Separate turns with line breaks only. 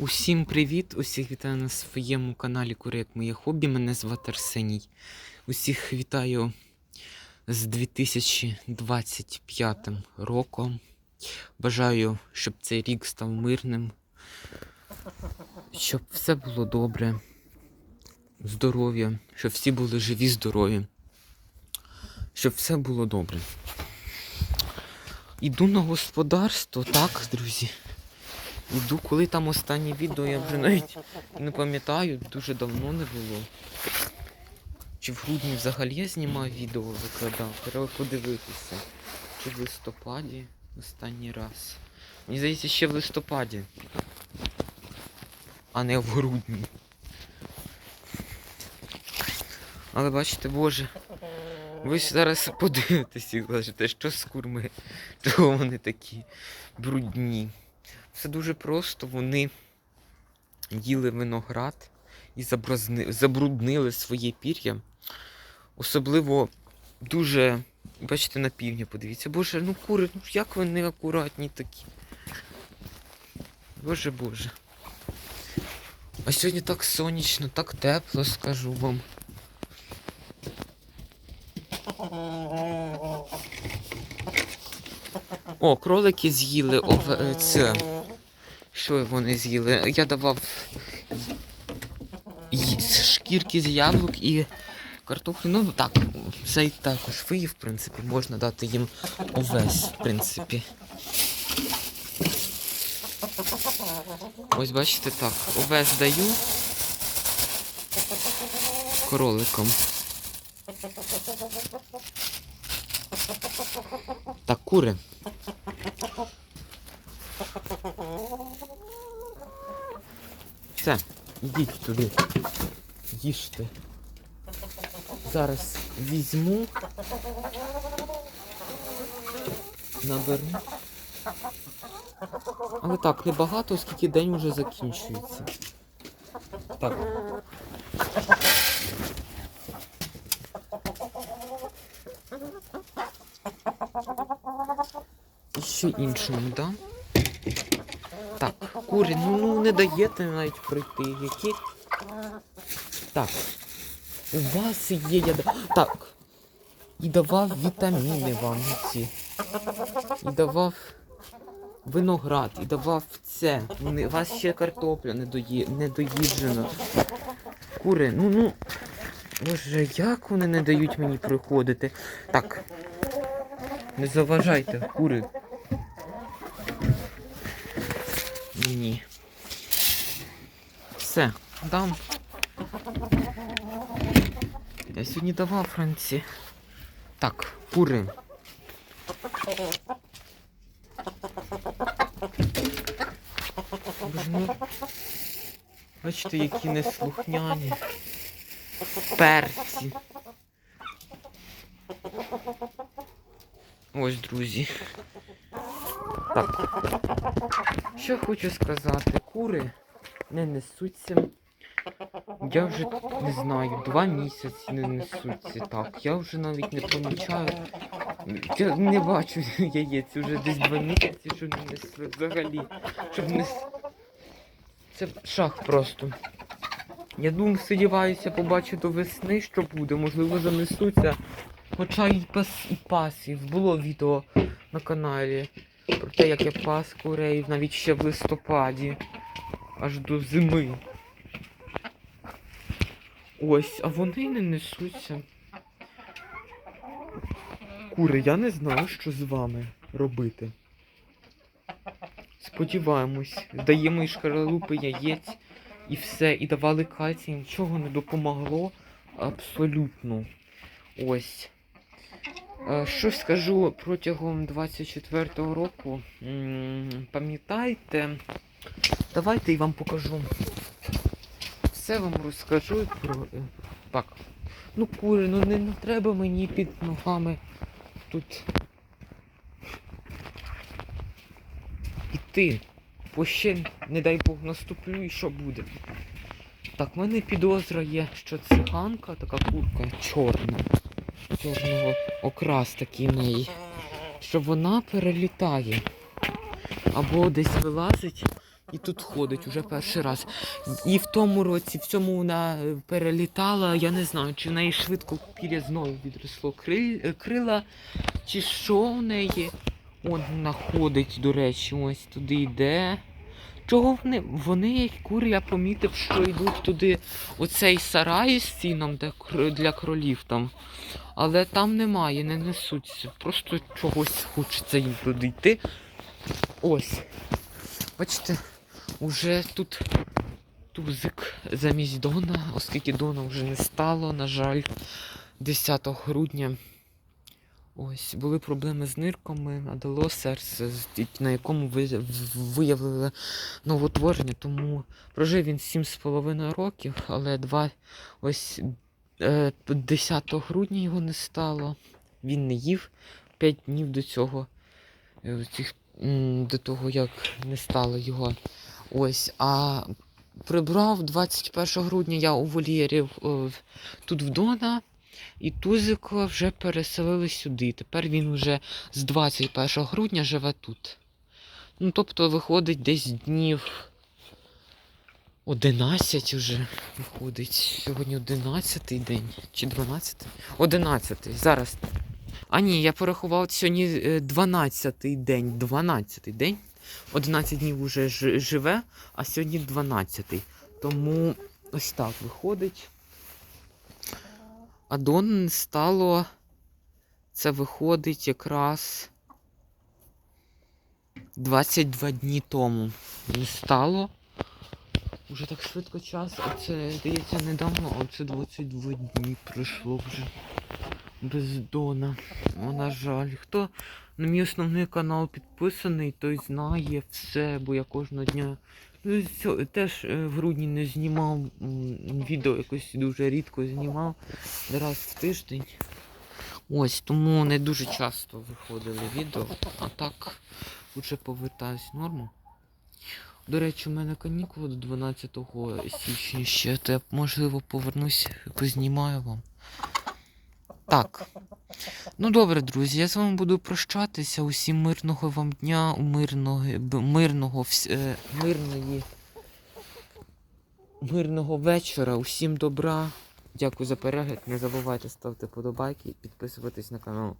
Усім привіт! Усіх вітаю на своєму каналі Кури моє хобі. Мене звати Арсеній. Усіх вітаю з 2025 роком. Бажаю, щоб цей рік став мирним, щоб все було добре, здоров'я, щоб всі були живі, здорові, щоб все було добре. Іду на господарство, так, друзі. Іду, коли там останнє відео, я вже навіть не пам'ятаю, дуже давно не було. Чи в грудні взагалі я знімав відео, викладав, треба подивитися. Чи в листопаді останній раз. Мені здається, ще в листопаді, а не в грудні. Але бачите, боже, ви ж зараз подивитесь і скажете, що з курми, чого вони такі брудні. Все дуже просто. Вони їли виноград і забруднили своє пір'я. Особливо дуже, бачите, на півдні подивіться. Боже, ну кури, ну як вони неакуратні такі. Боже Боже. А сьогодні так сонячно, так тепло, скажу вам. О, кролики з'їли е, це. Що вони з'їли? Я давав шкірки з яблук і картоплю. Ну так, це і також виїв, в принципі, можна дати їм овес, в принципі. Ось бачите так, овес даю кроликом. Так, кури. Все, йдіть туди. Їжте. Зараз візьму. Наберу. Але так, небагато, оскільки день вже закінчується. Так. І ще іншому, да? Курі, ну, ну не даєте навіть прийти. Які. Так. У вас є я. Так. І давав вітаміни вам ці. І давав виноград, і давав це. У вас ще картопля не, дої... доїджена. Кури, ну ну. Боже, як вони не дають мені приходити? Так. Не заважайте, кури. Ні. Все, дам. Я сьогодні давав Франці. Так, кури. Боже, ну, Бачите, які неслухняні. Перці. Ось, друзі. Так. Що хочу сказати, кури не несуться. Я вже не знаю, два місяці не несуться. Так, я вже навіть не помічаю. Я не бачу яєць вже десь два місяці, що не несли взагалі. Щоб не... Це шах просто. Я думаю, сподіваюся, побачу до весни, що буде. Можливо, занесуться. Хоча і пас і пасів. Було відео на каналі про те, як я пас курей навіть ще в листопаді. Аж до зими. Ось, а вони не несуться. Кури, я не знаю, що з вами робити. Сподіваємось, даємо і шкаралупи яєць і все, і давали кальцій, нічого не допомогло абсолютно. Ось. Е, Що скажу протягом 24-го року. Пам'ятайте, давайте я вам покажу. Все вам розкажу про. е, Так. Ну, кури, ну не, треба мені під ногами тут. Іти. Бо ще, не дай Бог, наступлю і що буде. Так, в мене підозра є, що циганка, така курка чорна. Чорного окрас такий в. Що вона перелітає. Або десь вилазить і тут ходить уже перший раз. І в тому році, в цьому вона перелітала. Я не знаю, чи в неї швидко пір'я знову відросло крила, чи що в неї. От вона ходить, до речі, ось туди йде. Чого вони? Вони, як кури, я помітив, що йдуть туди оцей сарай з сіном для кролів там. Але там немає, не несуться. Просто чогось хочеться їм туди йти. Ось. Бачите, уже тут тузик замість Дона, оскільки Дона вже не стало, на жаль, 10 грудня. Ось, були проблеми з нирками, а дало серце, на якому ви- виявили новотворення, тому прожив він 7,5 років, але два ось е, 10 грудня його не стало. Він не їв 5 днів до цього, е, до того, як не стало його. Ось, а прибрав 21 грудня я у вольєрі е, тут в Дона. І Тузика вже переселили сюди. Тепер він вже з 21 грудня живе тут. Ну, тобто виходить десь днів 11 вже виходить. Сьогодні 11 день. Чи 12? 11. Зараз. А ні, я порахував сьогодні е, 12 день. 12 день. 11 днів вже живе, а сьогодні 12. Тому ось так виходить. А Дон не стало. Це виходить якраз 22 дні тому. Не стало. Уже так швидко час, а це, здається, недавно, а це 22 дні пройшло вже. Без Дона. О, на жаль. Хто на мій основний канал підписаний, той знає все, бо я кожного дня. Ну, теж е, в грудні не знімав відео, якось дуже рідко знімав раз в тиждень. Ось, тому не дуже часто виходили відео, а так лучше повертаюсь в норму. До речі, у мене канікули до 12 січня ще, то я можливо повернусь, познімаю вам. Так. Ну добре, друзі, я з вами буду прощатися. Усім мирного вам дня, мирного, мирного, е, мирної, мирного вечора, усім добра. Дякую за перегляд. Не забувайте ставити подобайки і підписуватись на канал.